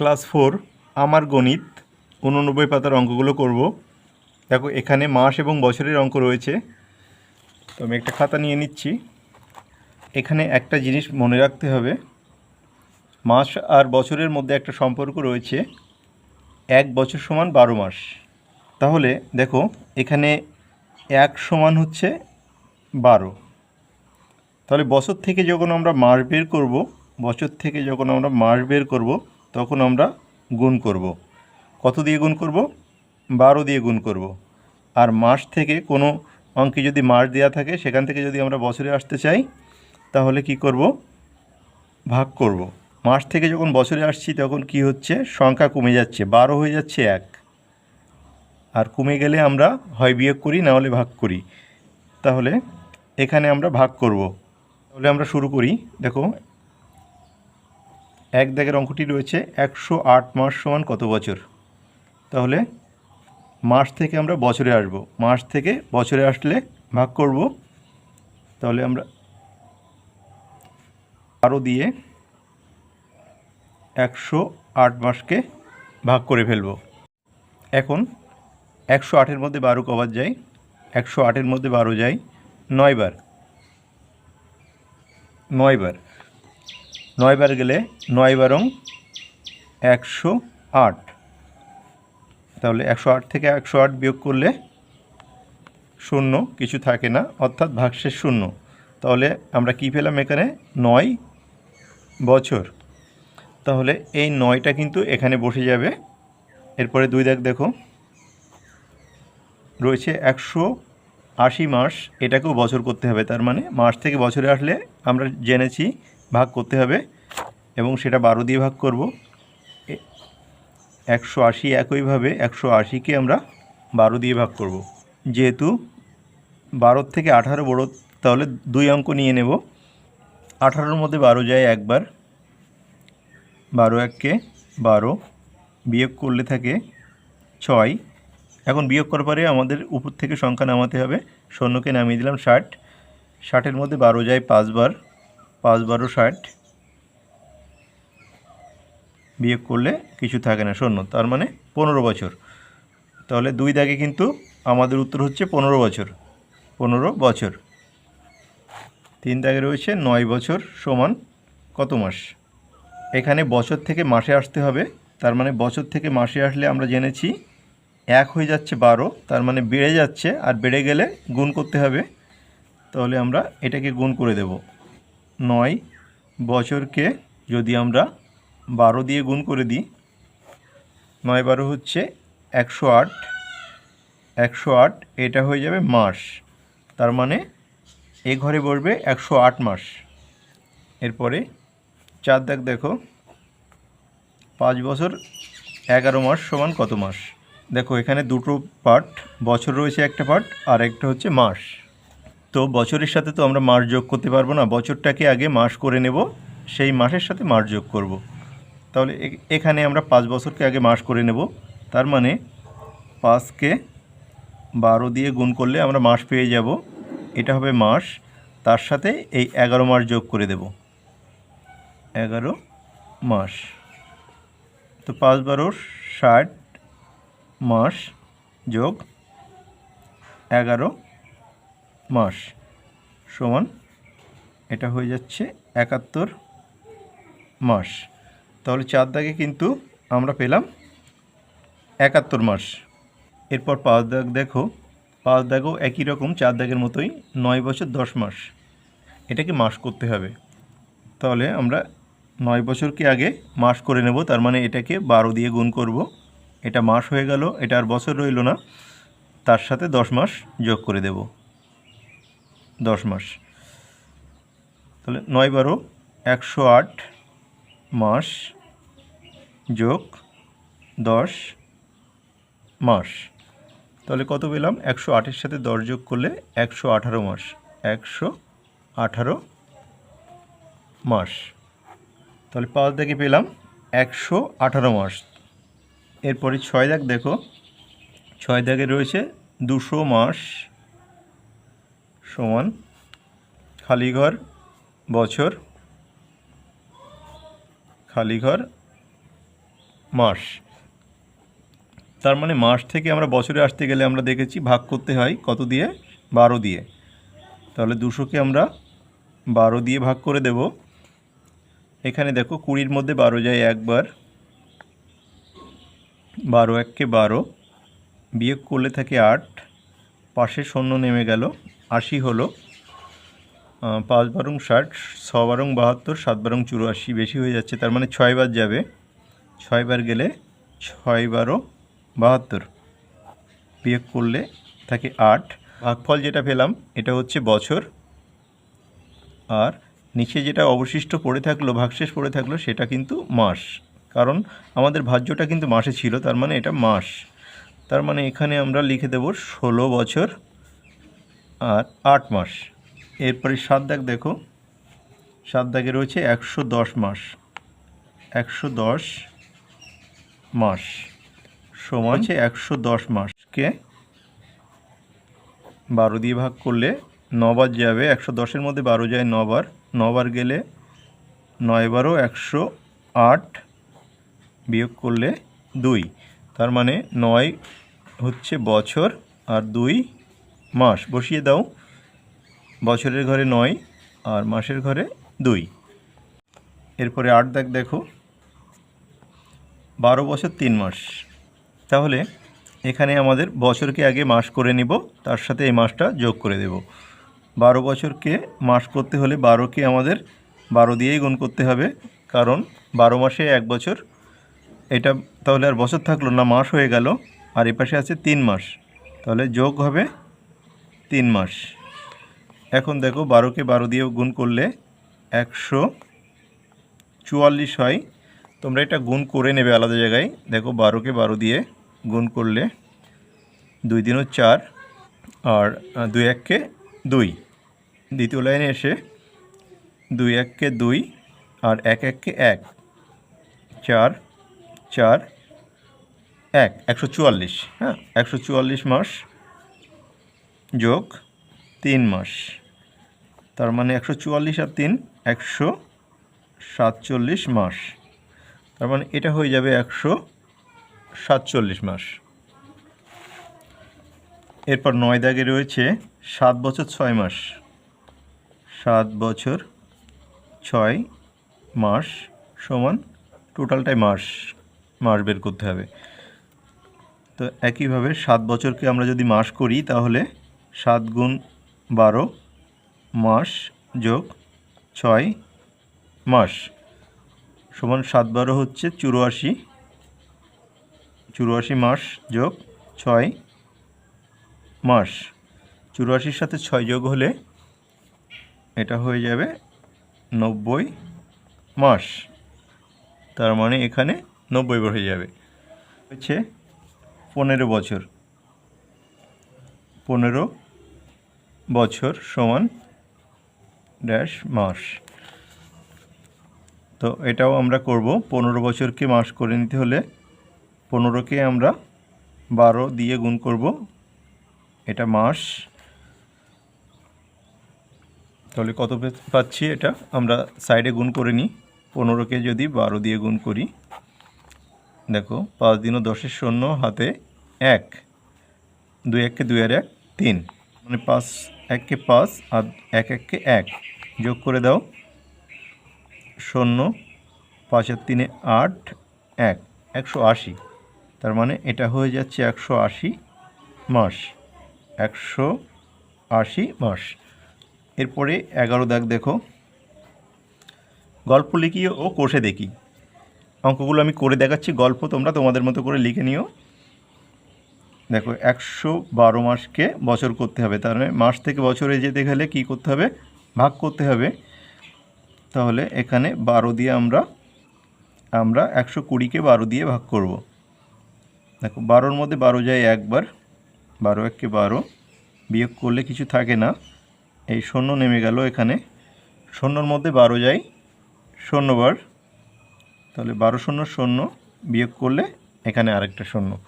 Class four, আমার গণিত, উননব্বই পাতার অঙ্কগুলো করব। দেখো, এখানে মাস এবং বছরের অঙ্ক রয়েছে। তো আমি একটা খাতা নিয়ে নিচ্ছি। এখানে একটা জিনিস মনে রাখতে হবে। মাস আর বছরের মধ্যে একটা সম্পর্ক রয়েছে। এক বছর সমান বারো মাস। তাহলে দেখো, এখানে এক সমান হচ্ছে বারো। তাহলে বছর থেকে যখন আমরা মাস বের করব, বছর থেকে যখন আমরা মাস বের করব তখন আমরা গুণ করব। কত দিয়ে গুণ করব? বারো দিয়ে গুণ করব। আর মাস থেকে কোনো অঙ্কে যদি মাস দেওয়া থাকে, সেখান থেকে যদি আমরা বছরে আসতে চাই, তাহলে কি করব? ভাগ করব। মাস থেকে যখন বছরে আসছি, তখন কি হচ্ছে? সংখ্যা কমে যাচ্ছে। বারো হয়ে যাচ্ছে এক। আর কমে গেলে আমরা হয় বিয়োগ করি, না হলে ভাগ করি। তাহলে এখানে আমরা ভাগ করব। তাহলে আমরা শুরু করি। দেখো এক দাগের অঙ্কটি রয়েছে একশো আট মাস সমান কত বছর? তাহলে মাস থেকে আমরা বছরে আসব। মাস থেকে বছরে আসলে ভাগ করব। তাহলে আমরা আরও দিয়ে একশো আট মাসকে ভাগ করে ফেলব। এখন একশো আটের মধ্যে বারো কবার যায়, একশো আটের মধ্যে বারো যায় নয়বার নয়বার নয়বার গেলে নয় বারং একশো আট। তাহলে একশো আট থেকে একশো আট বিয়োগ করলে শূন্য, কিছু থাকে না, অর্থাৎ ভাগশেষ শূন্য। তাহলে আমরা কি পেলাম এখানে? নয় বছর। তাহলে এই নয়টা কিন্তু এখানে বসে যাবে। এরপরে দুই দাগ দেখো। রয়েছে একশো আশি মাস। এটাকেও বছর করতে হবে, তার মানে মাস থেকে বছরে আসলে আমরা জেনেছি ভাগ করতে হবে এবং সেটা বারো দিয়ে ভাগ করব। একশো আশি একইভাবে একশো আশিকে আমরা বারো দিয়ে ভাগ করব। যেহেতু বারোর থেকে আঠারো বড়ো, তাহলে দুই অঙ্ক নিয়ে নেব। আঠারোর মধ্যে বারো যায় একবার। বারো এককে বারো বিয়োগ করলে থাকে ছয়। এখন বিয়োগ করার পরে আমাদের উপর থেকে সংখ্যা নামাতে হবে। শূন্যকে নামিয়ে দিলাম ষাট। ষাটের মধ্যে বারো যায় পাঁচবার। পাঁচ, বারো, ষাট বিয়োগ করলে কিছু থাকে না, শূন্য। তার মানে পনেরো বছর। তাহলে দুই দাগে কিন্তু আমাদের উত্তর হচ্ছে পনেরো বছর। পনেরো বছর। তিন দাগে রয়েছে নয় বছর সমান কত মাস? এখানে বছর থেকে মাসে আসতে হবে। তার মানে বছর থেকে মাসে আসলে আমরা জেনেছি এক হয়ে যাচ্ছে বারো, তার মানে বেড়ে যাচ্ছে আর বেড়ে গেলে গুণ করতে হবে। তাহলে আমরা এটাকে গুণ করে দেব। নয় বছরকে যদি আমরা বারো দিয়ে গুণ করে দিই, নয় বারো হচ্ছে একশো আট একশো আট এটা হয়ে যাবে মাস, তার মানে এ ঘরে বসবে একশো আট মাস। এরপরে চার দাগ দেখো, পাঁচ বছর এগারো মাস সমান কত মাস? দেখো এখানে দুটো পার্ট, বছর রয়েছে একটা পার্ট আর একটা হচ্ছে মাস। তো বছরের সাথে তো আমরা মাস যোগ করতে পারব না। বছরটাকে আগে মাস করে নেব, সেই মাসের সাথে মাস যোগ করব। তাহলে এখানে আমরা পাঁচ বছরকে আগে মাস করে নেব। তার মানে পাঁচকে বারো দিয়ে গুণ করলে আমরা মাস পেয়ে যাব। এটা হবে মাস। তার সাথে এই এগারো মাস যোগ করে দেব। এগারো মাস। তো পাঁচ বারো ষাট মাস যোগ এগারো মাস। সমান, এটা হয়ে যাচ্ছে একাত্তর মাস। তাহলে চার দাগে কিন্তু আমরা পেলাম একাত্তর মাস। এরপর পাঁচ দাগ দেখো, পাঁচ দাগও একই রকম, চার দাগের মতোই, নয় বছর দশ মাস। এটাকে মাস করতে হবে। তাহলে আমরা নয় বছরকে আগে মাস করে নেব, তার মানে এটাকে বারো দিয়ে গুণ করব। এটা মাস হয়ে গেল, এটা আর বছর রইল না। তার সাথে দশ মাস যোগ করে দেব। দশ মাস। তাহলে নয় বারো, একশো আট মাস যোগ দশ মাস। তাহলে কত পেলাম? একশো আটের সাথে দশ যোগ করলে একশো আঠারো মাস। একশো আঠারো মাস। তাহলে পাঁচ দাগে পেলাম একশো আঠারো মাস। এরপরে ছয় দাগ দেখো। ছয় দাগে রয়েছে দুশো মাস সমান খালিঘর বছর খালিঘর মাস। তার মানে মাস থেকে আমরা বছরে আসতে গেলে আমরা দেখেছি ভাগ করতে হয় কত দিয়ে? বারো দিয়ে। তাহলে দুশোকে আমরা বারো দিয়ে ভাগ করে দেব। এখানে দেখো কুড়ির মধ্যে বারো যায় একবার। বারো এককে বারো বিয়োগ করলে থাকে আট। পাশে শূন্য নেমে গেল। আশি হলো পাঁচ বারং ষাট, ছ বারং বাহাত্তর, সাত বারং চুরাশি বেশি হয়ে যাচ্ছে, তার মানে ছয়বার যাবে। ছয়বার গেলে ছয় বারো বাহাত্তর বিয়োগ করলে থাকে আট। ভাগফল যেটা পেলাম, এটা হচ্ছে বছর। আর নিচে যেটা অবশিষ্ট পড়ে থাকল, ভাগশেষ পড়ে থাকল, সেটা কিন্তু মাস। কারণ আমাদের ভাজ্যটা কিন্তু মাসে ছিল, তার মানে এটা মাস। তার মানে এখানে আমরা লিখে দেব ষোলো বছর আর আট মাস। এরপরে সাত দাগ দেখো। সাত দাগে রয়েছে একশো দশ মাস। একশো দশ মাস সমান হচ্ছে একশো দশ মাসকে বারো দিয়ে ভাগ করলে নবার যাবে। একশো দশের মধ্যে বারো যায় নবার। নবার গেলে নয় বারো একশো আট বিয়োগ করলে দুই। তার মানে নয় হচ্ছে বছর আর দুই মাস বসিয়ে দাও। বছরের ঘরে নয়, আর মাসের ঘরে দুই। এরপরে আট দাগ দেখো। বারো বছর তিন মাস। তাহলে এখানে আমাদের বছরকে আগে মাস করে নিব, তার সাথে এই মাসটা যোগ করে দেব। বারো বছরকে মাস করতে হলে বারোকে আমাদের বারো দিয়েই গুণ করতে হবে, কারণ বারো মাসে এক বছর। এটা তাহলে আর বছর থাকল না, মাস হয়ে গেল, আর এ পাশে আছে তিন মাস। তাহলে যোগ হবে তিন মাস। এখন দেখো বারোকে বারো দিয়ে গুণ করলে একশো চুয়াল্লিশ হয়। তোমরা এটা গুণ করে নেবে আলাদা জায়গায়। দেখো বারোকে বারো দিয়ে গুণ করলে দুই দিনও চার আর দুই এককে দুই। দ্বিতীয় লাইনে এসে দুই এককে দুই আর এক এককে এক। চার চার, এক। একশো চুয়াল্লিশ হ্যাঁ? একশো চুয়াল্লিশ মাস যোগ তিন মাস। তার মানে একশো চুয়াল্লিশ আর তিন, একশো সাতচল্লিশ মাস। তার মানে এটা হয়ে যাবে একশো সাতচল্লিশ মাস। এরপর নয় দাগে রয়েছে সাত বছর ছয় মাস। সাত বছর ছয় মাস সমান টোটালটাই মাস মাস বের করতে হবে। তো একইভাবে সাত বছরকে আমরা যদি মাস করি তাহলে সাত গুণ বারো মাস যোগ ছয় মাস। সমান সাত বারো হচ্ছে চুরাশি। চুরাশি মাস যোগ ছয় মাস। চুরাশির সাথে ছয় যোগ হলে এটা হয়ে যাবে নব্বই মাস। তার মানে এখানে নব্বই বার হয়ে যাবে। হচ্ছে পনেরো বছর। পনেরো বছর সমান ড্যাশ মাস। তো এটাও আমরা করব। পনেরো বছরকে মাস করে নিতে হলে পনেরোকে আমরা বারো দিয়ে গুণ করব। এটা মাস। তাহলে কত পাচ্ছি এটা? আমরা সাইডে গুণ করে নিই। পনেরোকে যদি বারো দিয়ে গুণ করি, দেখো, পাঁচ দিন ও দশের শূন্য, হাতে এক। দুই এককে দুই আর এক, তিন। মানে পাঁচ এককে পাঁচ আর এক এককে এক। যোগ করে দাও। শূন্য পাঁচ আর তিনে আট, এক। একশো আশি। তার মানে এটা হয়ে যাচ্ছে একশো আশি মাস। একশো আশি মাস। এরপরে এগারো দাগ দেখো। গল্প লিখি ও কোষে দেখি। অঙ্কগুলো আমি করে দেখাচ্ছি। গল্প তোমরা তোমাদের মতো করে লিখে নিও। দেখো, একশো বারো মাসকে বছর করতে হবে। তার মানে মাস থেকে বছরে যেতে গেলে কী করতে হবে? ভাগ করতে হবে। তাহলে এখানে বারো দিয়ে আমরা আমরা একশো কুড়িকে বারো দিয়ে ভাগ করব। দেখো, বারোর মধ্যে বারো যায় একবার। বারো এককে বারো। বিয়োগ করলে কিছু থাকে না। এই শূন্য নেমে গেল এখানে। শূন্যর মধ্যে বারো যায় শূন্যবার। তাহলে বারো শূন্য শূন্য বিয়োগ করলে এখানে আরেকটা শূন্য।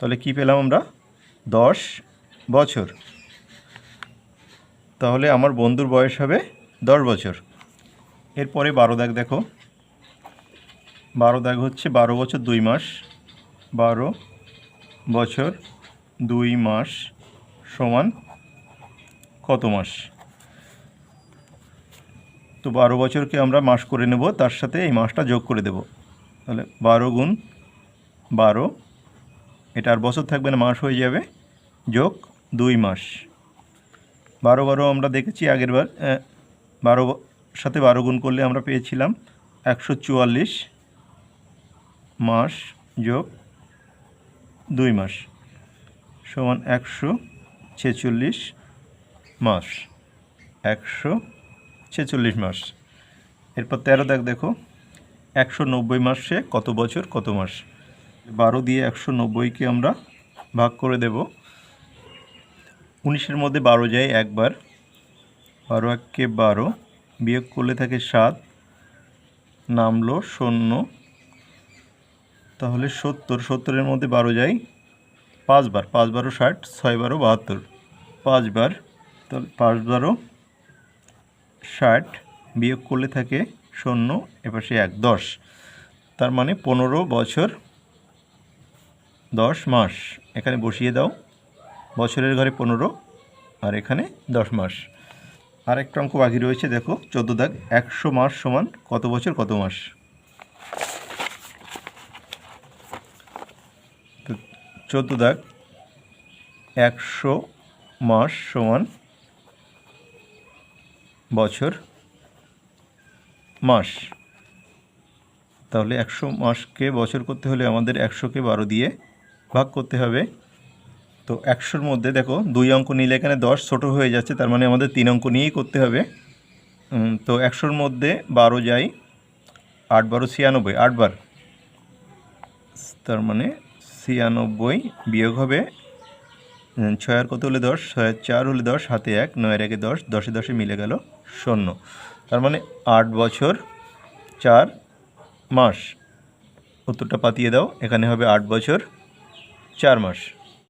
তাহলে কি পেলাম আমরা? দশ বছর। তাহলে আমার বন্ধুর বয়স হবে দশ বছর। এরপরে বারো দাগ দেখো। বারো দাগ হচ্ছে বারো বছর দুই মাস। বারো বছর দুই মাস সমান কত মাস? তো বারো বছরকে আমরা মাস করে নেব, তার সাথে এই মাসটা যোগ করে দেব। তাহলে বারো গুণ বারো এটা আর বছর থাকবে না, মাস হয়ে যাবে। যোগ দুই মাস। বারো বারো আমরা দেখেছি আগের বার বারো সাথে বারো গুণ করলে আমরা পেয়েছিলাম একশো চুয়াল্লিশ। মাস, যোগ দুই মাস। সমান একশো ছেচল্লিশ মাস। একশো ছেচল্লিশ মাস। এরপর তেরো দেখ দেখো, একশো নব্বই মাসে কত বছর, কত মাস? বারো দিয়ে একশো নব্বইকে আমরা ভাগ করে দেব। উনিশের মধ্যে বারো যায় একবার। বারো এককে বারো বিয়োগ করলে থাকে সাত। নামলো শূন্য। তাহলে সত্তর, সত্তরের মধ্যে বারো যায় পাঁচবার। পাঁচ বারো ষাট ছয় বারো বাহাত্তর। পাঁচবার, তাহলে পাঁচ বারো ষাট বিয়োগ করলে থাকে শূন্য, এপাশে এক, দশ। তার মানে পনেরো বছর দশ মাস। এখানে বসিয়ে দাও। বছরের ঘরে পনেরো, আর এখানে দশ মাস। আর একটা অঙ্ক বাকি রয়েছে, দেখো, চোদ্দ দাগ, একশো মাস সমান কত বছর, কত মাস? চোদ্দ দাগ, একশো মাস সমান বছর, মাস। তাহলে একশো মাসকে বছর করতে হলে আমাদের একশোকে বারো দিয়ে ভাগ করতে হবে। তো একশোর মধ্যে দেখো দুই অঙ্ক নিলে এখানে দশ ছোটো হয়ে যাচ্ছে তার মানে আমাদের তিন অঙ্ক নিয়েই করতে হবে। তো একশোর মধ্যে বারো যাই আট বারো ছিয়ানব্বই আটবার তার মানে ছিয়ানব্বই বিয়োগ হবে উম, ছয় আর কত হলে দশ? ছয় চার হলে দশ হাতে এক নয়ের একে দশ দশে দশে মিলে গেল শূন্য। তার মানে আট বছর চার মাস। উত্তরটা পাতিয়ে দাও এখানে হবে আট বছর। চার মাস